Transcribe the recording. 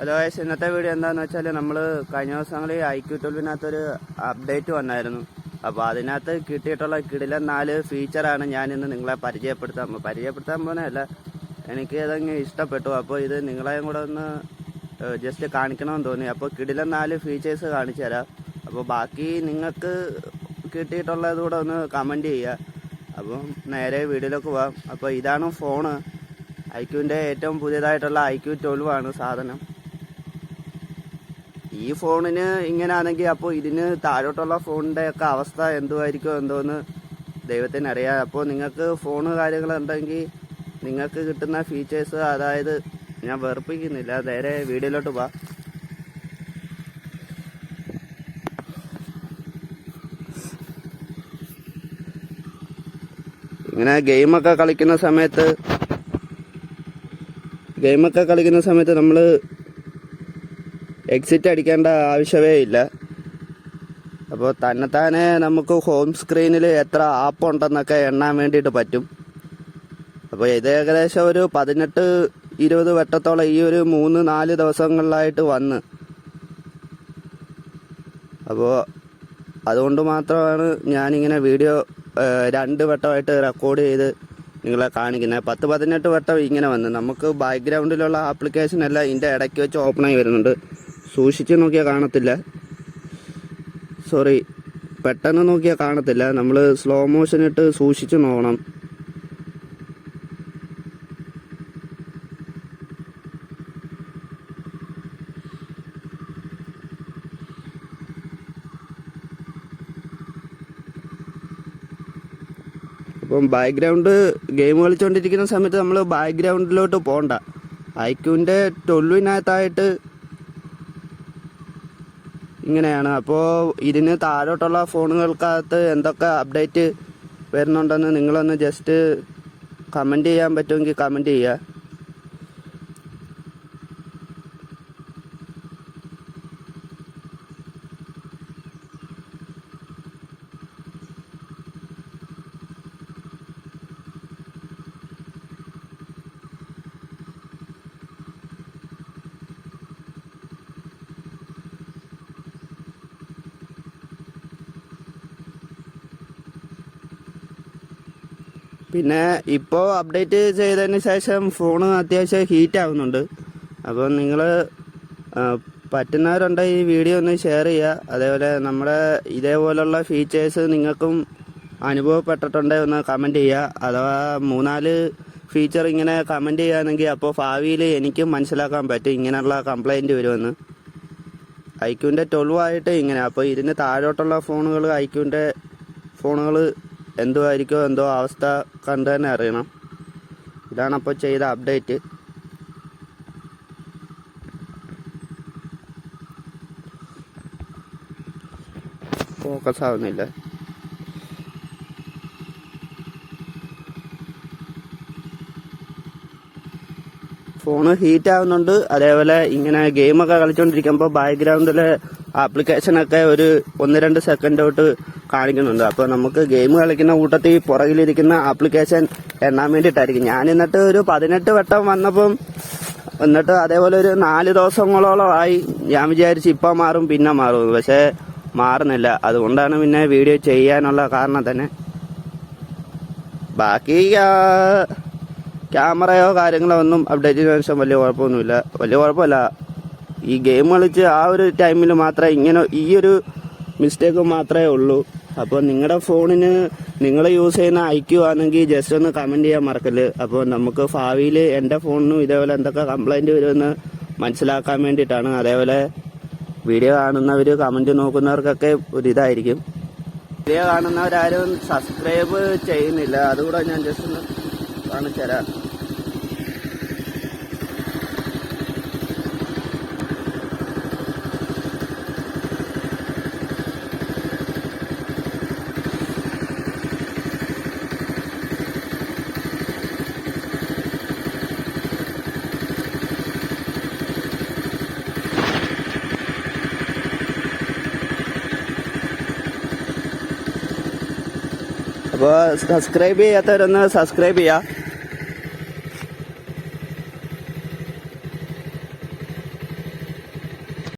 Hello guys ഇന്നത്തെ video എന്താണെന്ന് വെച്ചാൽ നമ്മൾ കഴിഞ്ഞ ദിവസങ്ങളിൽ ഐ ക്യു ട്വൽവിനകത്തൊരു അപ്ഡേറ്റ് വന്നായിരുന്നു. അപ്പോൾ അതിനകത്ത് കിട്ടിയിട്ടുള്ള കിടിലൻ നാല് ഫീച്ചറാണ് ഞാൻ ഇന്ന് നിങ്ങളെ പരിചയപ്പെടുത്താൻ പരിചയപ്പെടുത്താൻ പോകുന്നതല്ല എനിക്ക് ഇതങ്ങ് ഇഷ്ടപ്പെട്ടു. അപ്പോൾ ഇത് നിങ്ങളെയും കൂടെ ഒന്ന് ജസ്റ്റ് കാണിക്കണമെന്ന് തോന്നി. അപ്പോൾ കിടിലൻ നാല് ഫീച്ചേഴ്സ് കാണിച്ചു തരാം. അപ്പോൾ ബാക്കി നിങ്ങൾക്ക് കിട്ടിയിട്ടുള്ളത് കൂടെ ഒന്ന് കമന്റ് ചെയ്യുക. അപ്പം നേരെ വീഡിയോയിലേക്ക് പോവാം. അപ്പോൾ ഇതാണ് ഫോണ് ഐക്യുവിന്റെ ഏറ്റവും പുതിയതായിട്ടുള്ള ഐക്യു ട്വൽവ് ആണ് സാധനം. ഈ ഫോണിന് ഇങ്ങനെയാണെങ്കിൽ അപ്പോൾ ഇതിന് താഴോട്ടുള്ള ഫോണിന്റെ ഒക്കെ അവസ്ഥ എന്തുമായിരിക്കും എന്തോന്ന് ദൈവത്തിന് അറിയാം അപ്പോൾ നിങ്ങൾക്ക് ഫോണ് കാര്യങ്ങളുണ്ടെങ്കിൽ നിങ്ങൾക്ക് കിട്ടുന്ന ഫീച്ചേഴ്സ് അതായത് ഞാൻ വെറുപ്പിക്കുന്നില്ല. നേരെ വീഡിയോയിലോട്ട് പോവാം. ഇങ്ങനെ ഗെയിമൊക്കെ കളിക്കുന്ന സമയത്ത് ഗെയിമൊക്കെ കളിക്കുന്ന സമയത്ത് നമ്മൾ എക്സിറ്റ് അടിക്കേണ്ട ആവശ്യമേ ഇല്ല. അപ്പോൾ തന്നെത്താനെ നമുക്ക് ഹോം സ്ക്രീനിൽ എത്ര ആപ്പ് ഉണ്ടെന്നൊക്കെ എണ്ണാൻ വേണ്ടിയിട്ട് പറ്റും. അപ്പോൾ ഇത് ഏകദേശം ഒരു പതിനെട്ട് ഇരുപത് വട്ടത്തോളം ഈ ഒരു മൂന്ന് നാല് ദിവസങ്ങളിലായിട്ട് വന്ന്. അപ്പോൾ അതുകൊണ്ട് മാത്രമാണ് ഞാനിങ്ങനെ വീഡിയോ രണ്ട് വട്ടമായിട്ട് റെക്കോർഡ് ചെയ്ത് നിങ്ങളെ കാണിക്കുന്നത്. പത്ത് പതിനെട്ട് വട്ടം ഇങ്ങനെ വന്ന്. നമുക്ക് ബാക്ക്ഗ്രൗണ്ടിലുള്ള ആപ്ലിക്കേഷൻ എല്ലാം ഇതിന്റെ ഇടയ്ക്ക് വെച്ച് ഓപ്പണായി വരുന്നുണ്ട്. സൂക്ഷിച്ച് നോക്കിയാൽ കാണത്തില്ല. സോറി പെട്ടെന്ന് നോക്കിയാൽ കാണത്തില്ല. നമ്മൾ സ്ലോ മോഷൻ ഇട്ട് സൂക്ഷിച്ച് നോക്കണം. അപ്പം ബാക്ക്ഗ്രൗണ്ട് ഗെയിം കളിച്ചുകൊണ്ടിരിക്കുന്ന സമയത്ത് നമ്മൾ ബാക്ക്ഗ്രൗണ്ടിലോട്ട് പോകണ്ട ഐക്യുവിന്റെ ട്വൽവിനകത്തായിട്ട് ഇങ്ങനെയാണ്. അപ്പോൾ ഇതിന് താഴോട്ടുള്ള ഫോണുകൾക്കകത്ത് എന്തൊക്കെ അപ്ഡേറ്റ് വരുന്നുണ്ടെന്ന് നിങ്ങളൊന്ന് ജസ്റ്റ് കമന്റ് ചെയ്യാൻ പറ്റുമെങ്കിൽ കമന്റ് ചെയ്യുക. പിന്നെ ഇപ്പോൾ അപ്ഡേറ്റ് ചെയ്തതിന് ശേഷം ഫോൺ അത്യാവശ്യം ഹീറ്റ് ആവുന്നുണ്ട്. അപ്പോൾ നിങ്ങൾ പറ്റുന്നവരുണ്ടെങ്കിൽ ഈ വീഡിയോ ഒന്ന് ഷെയർ ചെയ്യുക അതേപോലെ നമ്മുടെ ഇതേപോലുള്ള ഫീച്ചേഴ്സ് നിങ്ങൾക്കും അനുഭവപ്പെട്ടിട്ടുണ്ടെങ്കിൽ ഒന്ന് കമന്റ് ചെയ്യുക അഥവാ മൂന്നാൽ ഫീച്ചർ ഇങ്ങനെ കമന്റ് ചെയ്യുകയാണെങ്കിൽ അപ്പോൾ ഭാവിയിൽ എനിക്കും മനസ്സിലാക്കാൻ പറ്റും ഇങ്ങനെയുള്ള കംപ്ലൈന്റ് വരുമെന്ന്. ഐക്യുവിന്റെ ട്വൽവ് ആയിട്ട് ഇങ്ങനെ. അപ്പോൾ ഇതിന് താഴോട്ടുള്ള ഫോണുകൾ ഐക്യുവിന്റെ ഫോണുകൾ എന്തുമായിരിക്കോ എന്തോ അവസ്ഥ കണ്ടു തന്നെ അറിയണം. ഇതാണ് അപ്പോൾ ചെയ്ത അപ്ഡേറ്റ് ഫോക്കസ് ആവുന്നില്ല. ഫോണ് ഹീറ്റ് ആവുന്നുണ്ട്. അതേപോലെ ഇങ്ങനെ ഗെയിമൊക്കെ കളിച്ചുകൊണ്ടിരിക്കുമ്പോൾ ബാക്ക്ഗ്രൗണ്ടിലെ ആപ്ലിക്കേഷനൊക്കെ ഒരു ഒന്ന് രണ്ട് സെക്കൻഡ് തൊട്ട് കാണിക്കുന്നുണ്ട്. അപ്പോൾ നമുക്ക് ഗെയിം കളിക്കുന്ന കൂട്ടത്തിൽ പുറകിലിരിക്കുന്ന ആപ്ലിക്കേഷൻ എണ്ണാൻ വേണ്ടിയിട്ടായിരിക്കും. ഞാൻ എന്നിട്ട് ഒരു പതിനെട്ട് വട്ടം വന്നപ്പം എന്നിട്ട് അതേപോലെ ഒരു നാല് ദിവസങ്ങളോളമായി ഞാൻ വിചാരിച്ചു ഇപ്പം മാറും പിന്നെ മാറും. പക്ഷേ മാറുന്നില്ല. അതുകൊണ്ടാണ് പിന്നെ വീഡിയോ ചെയ്യാനുള്ള കാരണം തന്നെ. ബാക്കി ക്യാമറയോ കാര്യങ്ങളോ ഒന്നും അപ്ഡേറ്റ് ചെയ്തതിനു ശേഷം വലിയ കുഴപ്പമൊന്നുമില്ല. വലിയ കുഴപ്പമില്ല. ഈ ഗെയിം കളിച്ച് ആ ഒരു ടൈമിൽ മാത്രമേ ഇങ്ങനെ ഈ ഒരു മിസ്റ്റേക്ക് മാത്രമേ ഉള്ളൂ. അപ്പോൾ നിങ്ങളുടെ ഫോണിന് നിങ്ങൾ യൂസ് ചെയ്യുന്ന ഐക്യു ആണെങ്കിൽ ജസ്റ്റ് ഒന്ന് കമന്റ് ചെയ്യാൻ മറക്കൽ. അപ്പോൾ നമുക്ക് ഭാവിയിൽ എന്റെ ഫോണിനും ഇതേപോലെ എന്തൊക്കെ കംപ്ലൈന്റ് വരുമെന്ന് മനസ്സിലാക്കാൻ വേണ്ടിയിട്ടാണ്. അതേപോലെ വീഡിയോ കാണുന്നവർ കമന്റ് നോക്കുന്നവർക്കൊക്കെ ഒരിതായിരിക്കും വീഡിയോ കാണുന്നവരാരും സബ്സ്ക്രൈബ് ചെയ്യുന്നില്ല. അതുകൂടെ ഞാൻ ജസ്റ്റ് ഒന്ന് കാണിച്ചു തരാം അപ്പോൾ സബ്സ്ക്രൈബ് ചെയ്യാത്തവരൊന്ന് സബ്സ്ക്രൈബ് ചെയ്യുക